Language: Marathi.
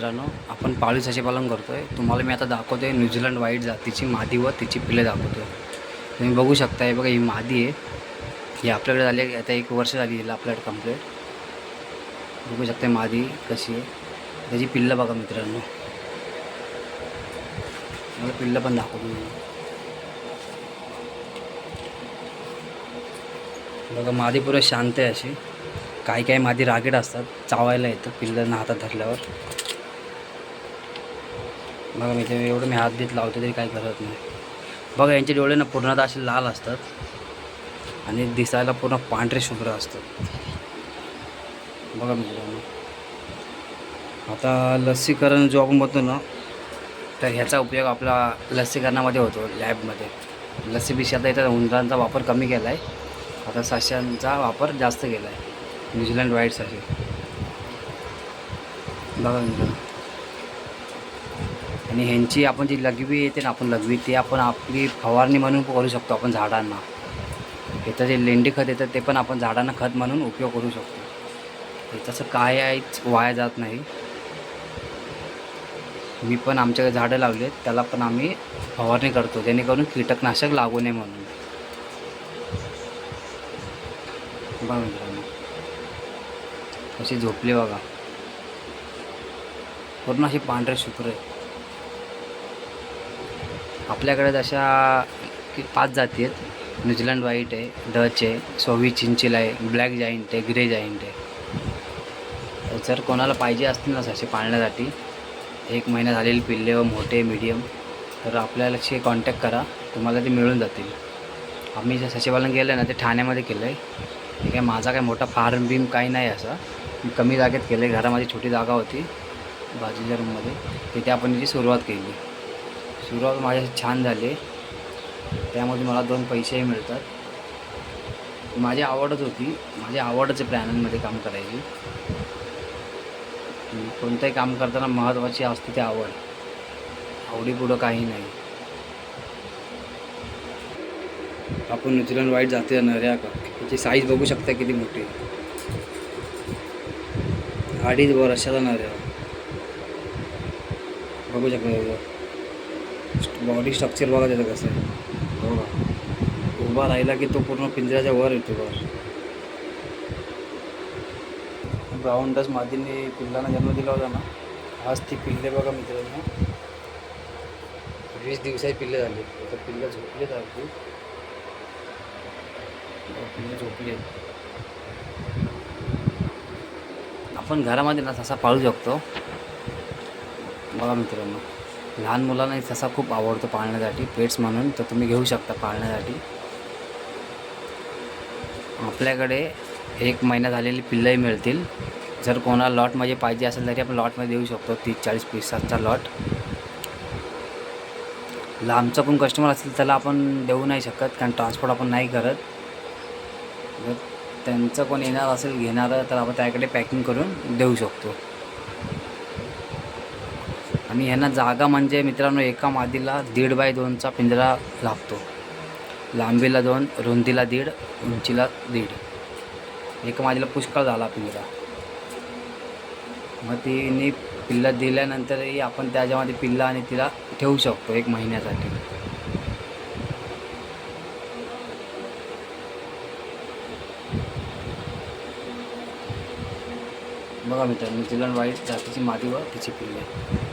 मित्रांनो आपण पाळीव सशीपालन करतो आहे तुम्हाला मी आता दाखवतो आहे न्यूझीलंड वाईट जातीची मादी व तिची पिल्ले दाखवतो आहे तुम्ही बघू शकता हे बघा ही मादी आहे. ही आपल्याकडे झाली आहे आता एक वर्ष झाली हिला आपल्याकडे कंप्लीट बघू शकता मादी कशी आहे. त्याची पिल्लं बघा मित्रांनो. मला पिल्लं पण दाखवतो बघा मादी पुरं शांत आहे अशी. काही काही मादी रागीट असतात चावायला येतं पिल्लांना हातात धरल्यावर. बघा मी ते एवढं मी हात देत लावतो तरी काही करत नाही. बघा यांचे डोळे ना पूर्णतः असे लाल असतात. आणि दिसायला पूर्ण पांढरे शुभ्र असतात. बघा मित्रांनो. आता लसीकरण जो आपण म्हणतो ना तर ह्याचा उपयोग आपला लसीकरणामध्ये होतो लॅबमध्ये. लसी बिशी आता इथं उंदरांचा वापर कमी केला आहे आता साश्यांचा वापर जास्त केला आहे न्यूझीलँड वाईडसाठी बघा मित्रांनो. आणि ह्यांची आपण जी लघवी येते ना आपण लघवी ती आपण आपली फवारणी म्हणून करू शकतो आपण झाडांना. इथं जे लेंडी खत येतं ते पण आपण झाडांना खत म्हणून उपयोग करू शकतो. तसं काय आहेच वाया जात नाही. मी पण आमच्याकडे झाडं लावले आहेत त्याला पण आम्ही फवारणी करतो जेणेकरून कीटकनाशक लागू नये म्हणून. बघा मित्रांनो. अशी झोपली बघा. पूर्ण अशी पांढरे शुक्र आहे. आपल्याकडे जशा की पाच जाती आहेत. न्यूझीलंड व्हाईट आहे डच आहे सोवी चिंचिल आहे ब्लॅक जाईंट आहे ग्रे जाईंट आहे. जर कोणाला पाहिजे असतील ना असे पाळण्यासाठी एक महिना झालेले पिल्ले व मोठे मीडियम तर आपल्यालाशी कॉन्टॅक्ट करा. तुम्हाला ते मिळून जातील. आम्ही जे सशीपालन केलं आहे ना ते ठाण्यामध्ये केलं आहे काय माझा काय मोठा फार्म बिम काही नाही असा. मी कमी जागेत केलं आहे घरामध्ये छोटी जागा होती बाजूच्या रूममध्ये तिथे आपण याची सुरुवात केली. सुरुवात माझ्याशी छान झाली. त्यामध्ये मला दोन पैसेही मिळतात. माझी आवडच होती. माझी आवडच आहे काम करायची. कोणतंही काम करताना महत्त्वाची असते ती आवड. आवडीपुढं काही नाही. आपण न्यूझीलंड वाईट जाते नऱ्या का? त्याची साईज बघू शकता किती मोठी आहे. अडीच वर्षाचा नऱ्या बघू शकता बॉडी स्ट्रक्चर बघा त्याचं कसं आहे. बघा. उभा राहिला की तो पूर्ण पिंजऱ्याच्या वर येतो बघा. ब्राऊन डस मादीने पिल्लांना जन्म दिला होता ना आज ती पिल्ले बघा मित्रांनो. वीस दिवसाची पिल्ले झाली. आता पिल्लं झोपले सारखी पिल्ले झोपली आपण घरामध्ये ना तसा पाळू शकतो. बघा मित्रांनो. लहान मुलांना तसा खूप आवडतो पाळण्यासाठी पेट्स म्हणून तर तुम्ही घेऊ शकता पाळण्यासाठी. आपल्याकडे एक महिना झालेली पिल्लंही मिळतील. जर कोणाला लॉटमध्ये पाहिजे असेल तरी आपण लॉटमध्ये देऊ शकतो तीस चाळीस पिसांचा लॉट. लांबचा पण कस्टमर असेल त्याला आपण देऊ नाही शकत कारण ट्रान्सपोर्ट आपण नाही करत. जर त्यांचं कोण येणार असेल घेणारं तर आपण त्याकडे पॅकिंग करून देऊ शकतो. आणि ह्यांना जागा म्हणजे मित्रांनो एका मादीला दीड बाय दोनचा पिंजरा लागतो. लांबीला दोन रुंदीला दीड उंचीला दीड. एका मादीला पुष्कळ झाला पिंजरा. मग तिने पिल्लं दिल्यानंतरही आपण त्याच्यामध्ये पिल्लं आणि तिला ठेवू शकतो एक महिन्यासाठी. बघा मित्रांनो न्यूझीलंड वाईट जातीची मादी व तिची पिल्ले.